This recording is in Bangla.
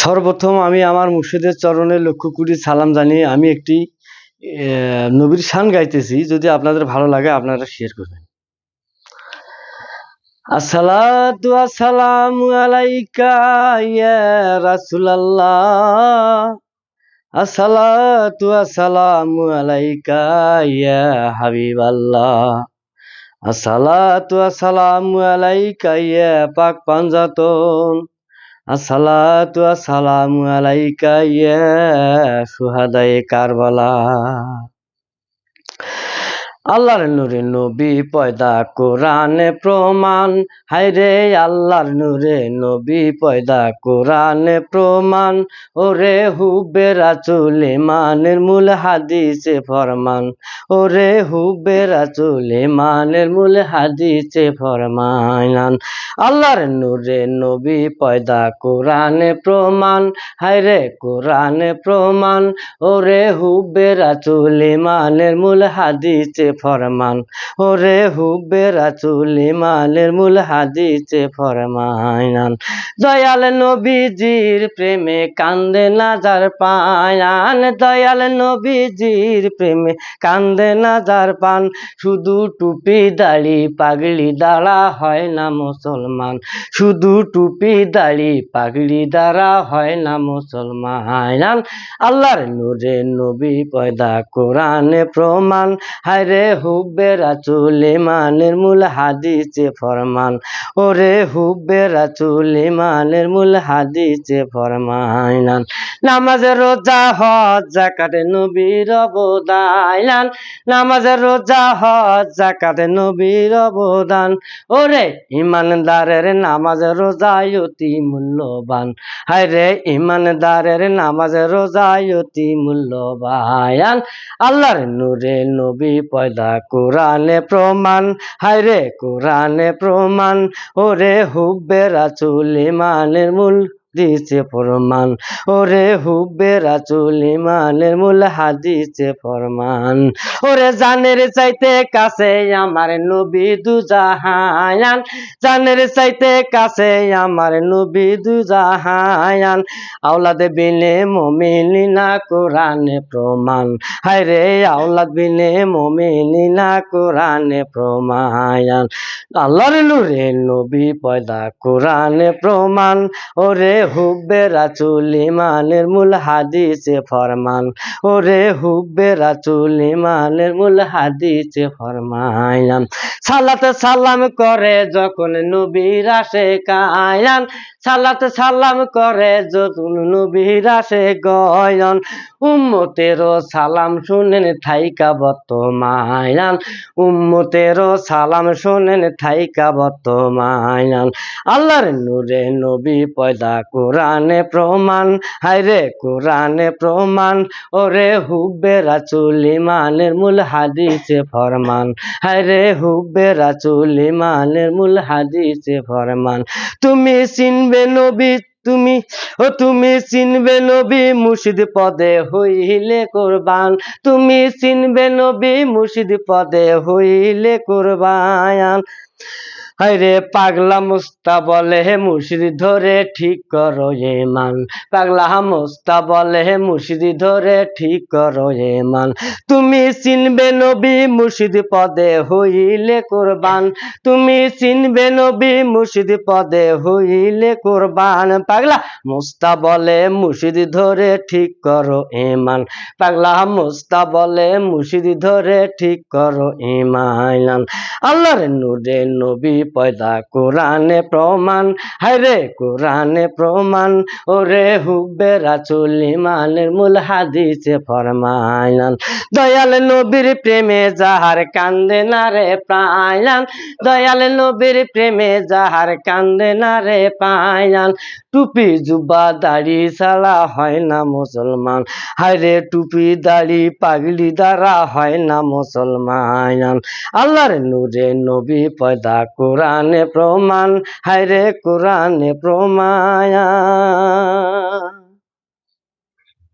সর্বপ্রথম আমি আমার মুর্শিদের চরণে লক্ষ কোটি সালাম জানিয়ে আমি একটি নবীর শান গাইতেছি। যদি আপনাদের ভালো লাগে, আপনারা শেয়ার করবেন। আসসালামু আসসালামু আলাইকা পাক পাঞ্জাতন আসসালাতু আসসালামু আলাইকা ইয়া সুহাদায়ে কারবালা। আল্লাহর নূরে নবী পয়দা কোরআনে প্রমাণ। হায়রে আল্লাহর নূরে নবী পয়দা কোরআনে প্রমাণ। ওরে হুবে রাচুল ইমানের মূল হাদিসে ফরমান। ওরে হুবে রাচুল ইমানের মূল হাদিসে ফরমান আল্লাহর নূরে নবী পয়দা কোরআনে প্রমাণ। হায়রে কোরআনে প্রমাণ। ওরে হুবে রাচুল ইমানের মূল হাদিসে ফরমান। ওরে হুবে রাচুল ইমানের মূল হাদিসে ফরমান দয়াল নবীজির প্রেমে কান্দে নাজার পায়ান দয়াল নবীজির প্রেমে কান্দে নাজার পান। শুধু টুপি দাড়ি পাগড়ি দাঁড়া হয় না মুসলমান। শুধু টুপি দাড়ি পাগড়ি দ্বারা হয় না মুসলমান। আল্লাহর নূরে নবী পয়দা কোরআনে প্রমাণ। হায়রে হুবে রাচুল ইমানের মূল হাদিসে ফরমান। ওরে হুবে রাচুল ইমানের মূল হাদিসে ফরমান নামাজের রোজা, হজ জাকাতে নবীর অবদান। নামাজের রোজা, হজ জাকাতে নবীর অবদান। ওরে ইমানদারের নামাজের রোজাই অতি মূল্যবান। হায় রে ইমানদারের নামাজের রোজাই অতি মূল্যবান। আল্লাহর নূরে নবী পয়দা কোরআনে প্রমাণ। হায় রে কোরআনে প্রমাণ। ওরে হুব্বেরা রাচুল ইমানের মূল দিছে ফরমান। ওরে হুব্বে রাচুল ইমানের মূল হাদিসে ফরমান। ওরে জানের চাইতে কাছে আমার নবী দুজাহায়ান। জানের চাইতে কাছে আমার নবী দুজাহায়ান। আওলাদে বিনে মমিনি কোরআনে প্রমাণ। হায় রে আওলাদ বিনে মমিনি কোরআনে প্রমাণ। আল্লাহর নূরে নবী পয়দা কোরআনে প্রমাণ। ওরে হুব্বে রাচুল ইমানের মূল হাদিসে ফরমান। ওরে হুব্বে রাচুল ইমানের মূল হাদিসে ফরমাইলাম। সালাতে সালাম করে যখন নবীর আসে কায়ান সালাতে সালাম করে যখন নবীর আসে গয়ন উম্মতেরও সালাম শুনেন থাইকা বর্তমায়ান উম্মতেরও সালাম শুনেন থাইকা বর্তমায়ান আল্লাহর নূরে নবী পয়দা কোরআনে প্রমাণ, হায়রে কোরআনে প্রমাণ, ওরে হুব্বে রাচুল ইমানের মূল হাদিসে ফরমান। হায়রে হুব্বে রাচুল ইমানের মূল হাদিসে ফরমান। তুমি চিনবে নবী, তুমি, ও তুমি চিনবে নবী, মুর্শিদ পদে হইলে কোরবান। তুমি চিনবে নবী, মুর্শিদ পদে হইলে কোরবান। হায়রে পাগলা মুস্তা বলে হে মুর্শিদ ধরে ঠিক করো এ মান। পাগলা মুস্তা বলে হে মুর্শিদ ধরে ঠিক করো এ মান। তুমি চিনবে নবী মুর্শিদ পদে হইলে কোরবান। তুমি চিনবে নবী মুর্শিদ পদে হইলে কোরবান। পাগলা মুস্তা বলে মুর্শিদ ধরে ঠিক করো ইমান পাগলা মুস্তা বলে মুর্শিদ ধরে ঠিক করো ইমান আল্লাহর নূরে নবী পয়দা কোরআনে প্রমাণ। হায়রে, কোরআনে প্রমাণ। ওরে হুব্বে রাচুল ইমানের মূল হাদিসে ফরমাইলান। দয়াল নবীর প্রেমে যাহার কান্দে না রে প্রায়লান দয়াল নবীর প্রেমে যাহার কান্দে না রে পাইলান টুপি জুবা দাড়ি ছাড়া হয় না মুসলমান। হায়রে, টুপি দাড়ি পাগলি দ্বারা হয় না মুসলমান। আল্লাহর নূরে নবী পয়দা কোরআনে প্রমাণ হায়রে কোরআনে প্রমাণ